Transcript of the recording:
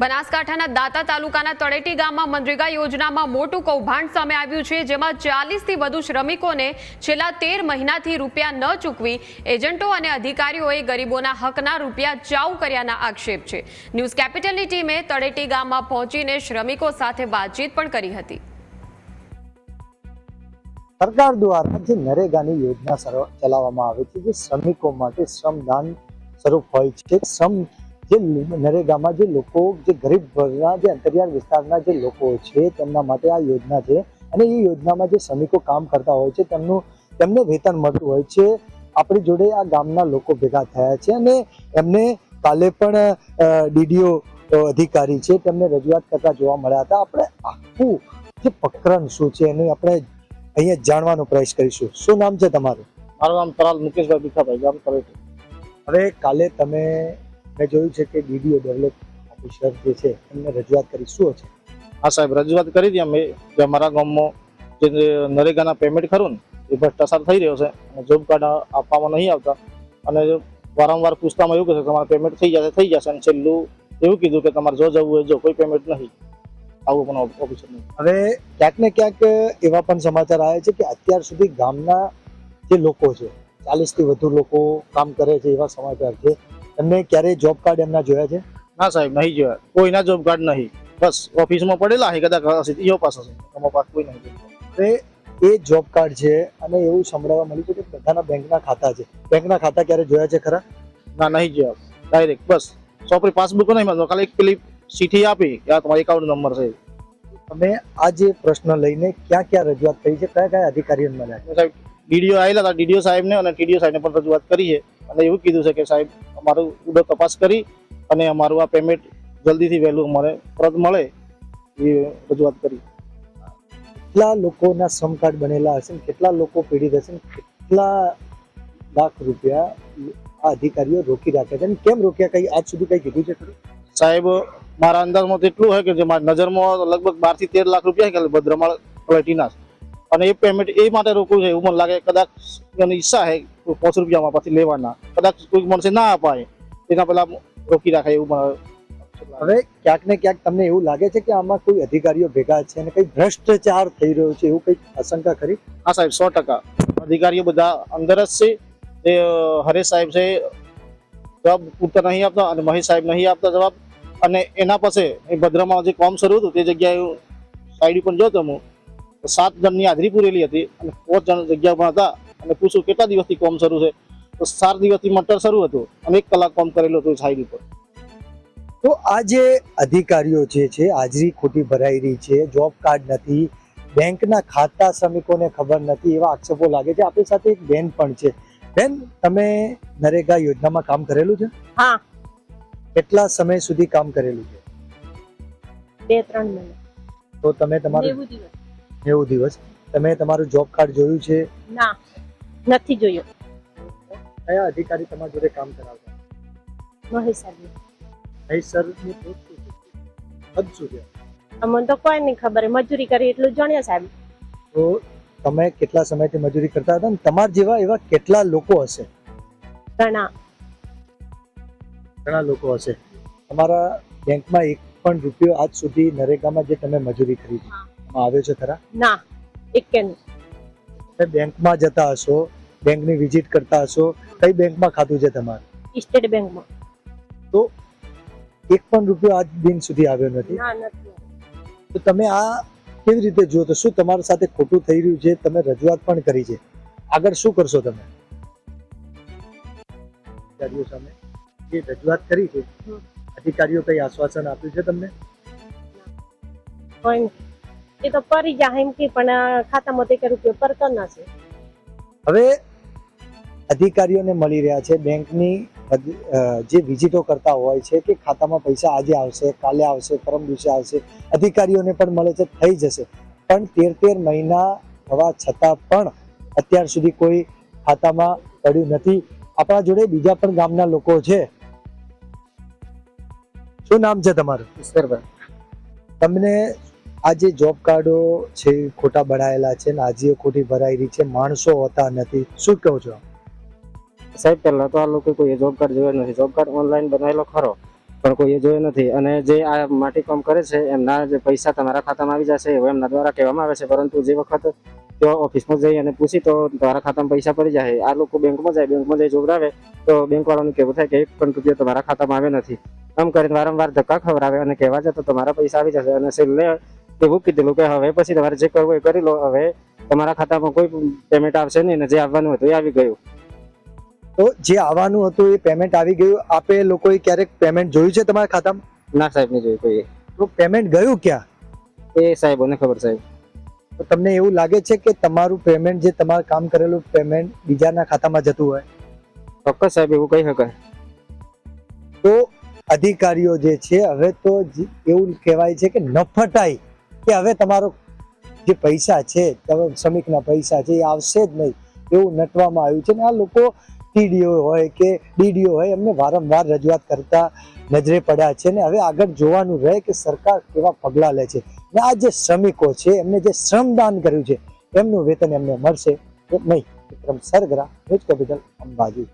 બનાસકાંઠાના દાતા તાલુકાના તળેટી ગામમાં મનરેગા યોજનામાં મોટું કૌભાંડ સામે આવ્યું છે, જેમાં ચાલીસથી વધુ શ્રમિકોને છેલ્લા તેર મહિનાથી રૂપિયા ન ચૂકવી એજન્ટો અને અધિકારીઓએ ગરીબોના હકના રૂપિયા ચાઉ કર્યાના આક્ષેપ છે. ન્યૂઝ કેપિટલની ટીમે તળેટી ગામમાં પહોંચીને શ્રમિકો સાથે વાતચીત પણ કરી હતી. સરકાર દ્વારા જે નરેગાની યોજના ચલાવવામાં આવે છે, જે શ્રમિકો માટે શ્રમદાન સ્વરૂપ હોય છે. શ્રમ જે નરેગામાં જે લોકો જે ગરીબ વર્ગના જે અંતરિયાળ વિસ્તારના જે લોકો છે તેમના માટે આ યોજના છે. અને એ યોજનામાં જે શ્રમિકો કામ કરતા હોય છે તેમનું તેમને વેતન મળતું હોય છે. આપણી જોડે આ ગામના લોકો ભેગા થયા છે અને એમને કાલે પણ ડીડીઓ અધિકારી છે તેમને રજૂઆત કરતા જોવા મળ્યા હતા. આપણે આખું જે પ્રકરણ શું છે એનું આપણે અહીંયા જાણવાનો પ્રયાસ કરીશું. શું નામ છે તમારું? મારું નામ તરાલ મુકેશભાઈ ભીખાભાઈ ગામ તળેટી. હવે કાલે તમે મેં જોયું છે કે ડીડીઓ ડેવલપ ઓફિસર જે છે એમને રજૂઆત કરી. શું છે? હા સાહેબ રજૂઆત કરી હતી અમે. કે અમારા ગામમાં જે નરેગાના પેમેન્ટ ખરું ને એ ભ્રષ્ટાચાર થઈ રહ્યો છે. અને જોબ કાર્ડ આપવામાં નહીં આવતા. અને વારંવાર પૂછતામાં એવું કહે છે કે તમારે પેમેન્ટ થઈ જશે થઈ જશે. અને છેલ્લું એવું કીધું કે તમારે જો જવું હોય જો કોઈ પેમેન્ટ નહીં. આવું પણ ઓફિસર નહીં હવે ક્યાંક ને ક્યાંક એવા પણ સમાચાર આવ્યા છે કે અત્યાર સુધી ગામના જે લોકો છે ચાલીસથી વધુ લોકો કામ કરે છે એવા સમાચાર છે. એમને ક્યારેય જોબ કાર્ડ એમના જોયા છે? ના સાહેબ નહીં જોયા. કોઈના જોબ કાર્ડ નહીં. બસ ઓફિસમાં પડેલા છે કદાચ હશે ઈઓ પાસ હશે. તમારા પાસે કોઈ નહીં. એ જોબ કાર્ડ છે અને એવું સંભળાવવા મળ્યું છે કે બધાના બેંકના ખાતા છે. બેંકના ખાતા ક્યારે જોયા છે ખરા? ના નહીં જોયા. Direct bus. સોપરી પાસબુક નહીં મળતો. ખાલી પેલી ચીઠી આપી કે આ તમારો એકાઉન્ટ નંબર છે. તમે આ જે પ્રશ્ન લઈને ક્યાં ક્યાં રજૂઆત કરી છે? કયા કયા અધિકારીઓને મળ્યા? સાહેબ ડીડીઓ આવેલા હતા. ડીડીઓ સાહેબને અને ટીડીઓ સાહેબને પણ રજૂઆત કરી છે. અને એવું કીધું છે કે સાહેબ અમારું ઉડો તપાસ કરી અને અમારું આ પેમેન્ટ જલ્દીથી વહેલું અમારે પરત મળે એ રજૂઆત કરી. કેટલા લોકોના શ્રમ કાર્ડ બનેલા હશે કેટલા લોકો પીડિત હશે કેટલા લાખ રૂપિયા આ અધિકારીઓ રોકી રાખ્યા છે અને કેમ રોક્યા? કઈ આજ સુધી કઈ કીધું છે સાહેબ મારા અંદાજમાં તો એટલું હોય કે જે મારી નજરમાં લગભગ બારથી તેર લાખ રૂપિયા છે ભદ્રમાળ પ્લેટીના અને એ પેમેન્ટ એ માટે રોકવું છે એવું મને લાગે કદાચ એની ઈચ્છા છે પાંચસો પાંચ રૂપિયામાં પછી લેવાના. કદાચ કોઈ માણસે ના અપાય એના પહેલા રોકી રાખે એવું મને હવે ક્યાંક ને ક્યાંક તમને એવું લાગે છે કે આમાં કોઈ અધિકારીઓ ભેગા છે અને કઈ ભ્રષ્ટાચાર થઈ રહ્યો છે એવું કઈ આશંકા ખરી? હા સાહેબ સો ટકા. અધિકારીઓ બધા અંદર જ છે. તે હરેશ સાહેબ છે જવાબ પૂરતા નહીં આપતા અને મહેશ સાહેબ નહીં આપતા જવાબ. અને એના પાસે એ ભદ્રમાં જે કોમ શરૂ હતું તે જગ્યાએ સાઈડ પણ જોતો હું. સાત જણની હાજરી પૂરેલી હતી અને પાંચ જણ જગ્યા પર હતા અને પૂછું કેટલા દિવસથી કોમ શરૂ છે? તો ચાર દિવસથી મટર શરૂ હતું અને એક કલાક કોમ કરેલું હતું સાઈડ ઉપર તો આ જે અધિકારીઓ જે છે હાજરી ખોટી ભરાઈ રહી છે જોબ કાર્ડ નથી બેંકના ખાતા શ્રમિકોને ખબર નથી એવા આક્ષેપો લાગે છે. આપણી સાથે એક બેન પણ છે. બેન તમે નરેગા યોજનામાં કામ કરેલું છે? હા. કેટલા સમય સુધી કામ કરેલું છે? બે ત્રણ મહિના. તો તમે તમારું નેવું દિવસ. તમે તમારું જોબ કાર્ડ જોયું છે? ના નથી જોયું. કયા અધિકારી તમારા જોડે કામ કરાવતા? મહેશ શું છે અમને તો કોઈ નહીં ખબર મજૂરી કરી એટલું જાણ્યા સાહેબ. તો તમે કેટલા સમયથી મજૂરી કરતા હતા તમારા જેવા એવા કેટલા લોકો હશે? ઘણા. ઘણા લોકો હશે. તમારા બેંકમાં એક પણ રૂપિયો આજ સુધી નરેગામાં જે તમે મજૂરી કરી છે. આવ્યો છે ખરા? ના એક કે નહીં. બેંકમાં જતા હશો બેંકની વિઝિટ કરતા હશો કઈ બેંકમાં ખાતું છે તમારું? સ્ટેટ બેંકમાં એક પણ રૂપિયો આજ દિન સુધી આવ્યો નથી. તો તમે આ કેવી રીતે જુઓ? તો શું તમારા સાથે ખોટું થઈ રહ્યું છે? તમે રજૂઆત પણ કરી છે. આગળ શું કરશો તમે? અધિકારીઓ સામે જે રજૂઆત કરી છે અધિકારીઓ કઈ આશ્વાસન આપ્યું છે તમને? કોઈ. એ તો પરી જાય એમ કે પણ આ ખાતામાં તે રૂપિયો પરતો ના છે. હવે અધિકારીઓને મળી રહ્યા છે બેંકની જે વિઝિટો કરતા હોય છે કે ખાતામાં પૈસા આજે આવશે કાલે આવશે પરમ દિવસે આવશે અધિકારીઓને પણ મળે છે થઈ જશે. પણ તેર તેર મહિના થવા છતાં પણ અત્યાર સુધી કોઈ ખાતામાં પડ્યું નથી. આપણા જોડે બીજા પણ ગામના લોકો છે. શું નામ છે તમારું? ઈશ્વરભાઈ તમને આ જે જોબ કાર્ડો છે, ખોટા બનાયેલા છે ને આજે ખોટી ભરાઈ રહી છે, માણસો હોતા નથી. શું કહો છો સાહેબ, પહેલા તો આ લોકો કોઈ જોબ કાર્ડ જોયો નથી. જોબ કાર્ડ ઓનલાઈન બનાવેલો ખરો, પણ કોઈએ જોયો નથી. અને જે આ માટી કામ કરે છે, એમના જે પૈસા તમારા ખાતામાં આવી જશે, એવું એમના દ્વારા કહેવામાં આવે છે. પરંતુ જે વખત તેઓ ઓફિસમાં જઈ અને પૂછી, તો તમારા ખાતામાં પૈસા પડી જાય. આ લોકો બેંકમાં જાય, બેંકમાં જઈ જોગડાવે તો બેંક વાળાનું કહેવું થાય કે એક પણ રૂપિયા તમારા ખાતામાં આવે નથી. આમ કરીને વારંવાર ધક્કા ખવડાવે અને કહેવા જતો તમારા પૈસા આવી જશે અને છેલ્લે એવું કીધેલું કે હવે પછી તમારે જે કરવું એ કરી લો. હવે તમારા ખાતામાં કોઈ પેમેન્ટ આવશે નહીં અને જે આવવાનું હતું એ આવી ગયું. તો જે આવવાનું હતું એ પેમેન્ટ આવી ગયું. આપે લોકોએ ક્યારેક પેમેન્ટ જોયું છે તમારા ખાતામાં? ના સાહેબ નહીં જોયું કોઈ તો પેમેન્ટ ગયું ક્યાં? એ સાહેબોને ખબર સાહેબ. તો તમને એવું લાગે છે કે તમારું પેમેન્ટ જે તમારું કામ કરેલું પેમેન્ટ બીજાના ખાતામાં જતું હોય? ચોક્કસ સાહેબ એવું કહી શકાય. તો અધિકારીઓ જે છે હવે તો એવું કહેવાય છે કે નફટાઈ કે હવે તમારો જે પૈસા છે શ્રમિકના પૈસા છે, એ આવશે જ નહીં એવું નટવામાં આવ્યું છે. ને આ લોકો ટીડીઓ હોય કે ડીડીઓ હોય, એમને વારંવાર રજૂઆત કરતા નજરે પડ્યા છે ને હવે આગળ જોવાનું રહે કે સરકાર કેવા પગલાં લે છે. ને આ જે શ્રમિકો છે, એમને જે શ્રમદાન કર્યું છે, એમનું વેતન એમને મળશે કે નહીં? Vikram Sargara, news capital Ambaji.